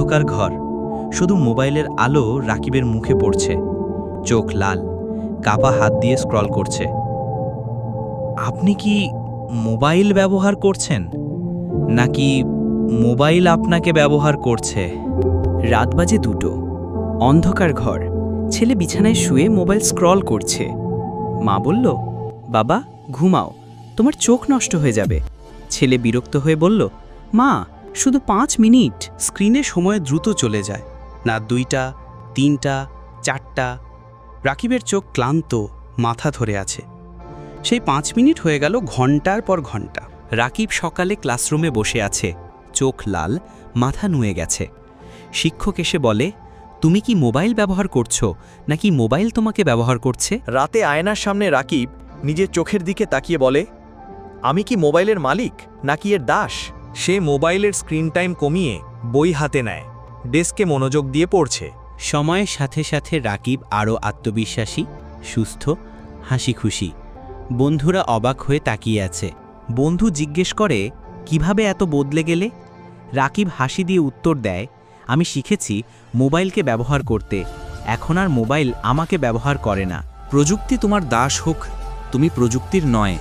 অন্ধকার ঘর। শুধু মোবাইলের আলো রাকিবের মুখে পড়ছে। চোখ লাল, কাপা হাত দিয়ে স্ক্রল করছে। আপনি কি মোবাইল ব্যবহার করছেন? নাকি মোবাইল আপনাকে ব্যবহার করছে? রাত বাজে দুটো। অন্ধকার ঘর। ছেলে বিছানায় শুয়ে মোবাইল স্ক্রল করছে। মা বলল, বাবা, ঘুমাও। তোমার চোখ নষ্ট হয়ে যাবে। ছেলে বিরক্ত হয়ে বলল, মা শুধু পাঁচ মিনিট। স্ক্রিনে সময় দ্রুত চলে যায়। না দুইটা তিনটা চারটা। রাকিবের চোখ ক্লান্ত মাথা ধরে আছে। সেই পাঁচ মিনিট হয়ে গেল ঘণ্টার পর ঘণ্টা। রাকিব সকালে ক্লাসরুমে বসে আছে। চোখ লাল মাথা নুয়ে গেছে। শিক্ষক এসে বলে তুমি কি মোবাইল ব্যবহার করছ? নাকি মোবাইল তোমাকে ব্যবহার করছে? রাতে আয়নার সামনে রাকিব নিজের চোখের দিকে তাকিয়ে বলে আমি কি মোবাইলের মালিক? নাকি এর দাস? সে মোবাইলের স্ক্রিন টাইম কমিয়ে বই হাতে নেয়, ডেস্কে মনোযোগ দিয়ে পড়ছে। সময়ের সাথে সাথে রাকিব আরও আত্মবিশ্বাসী, সুস্থ হাসি খুশি বন্ধুরা অবাক হয়ে তাকিয়ে আছে। বন্ধু জিজ্ঞেস করে, কীভাবে এত বদলে গেলে? রাকিব হাসি দিয়ে উত্তর দেয়, আমি শিখেছি মোবাইলকে ব্যবহার করতে। এখন আর মোবাইল আমাকে ব্যবহার করে না। প্রযুক্তি তোমার দাস হোক, তুমি প্রযুক্তির নয়।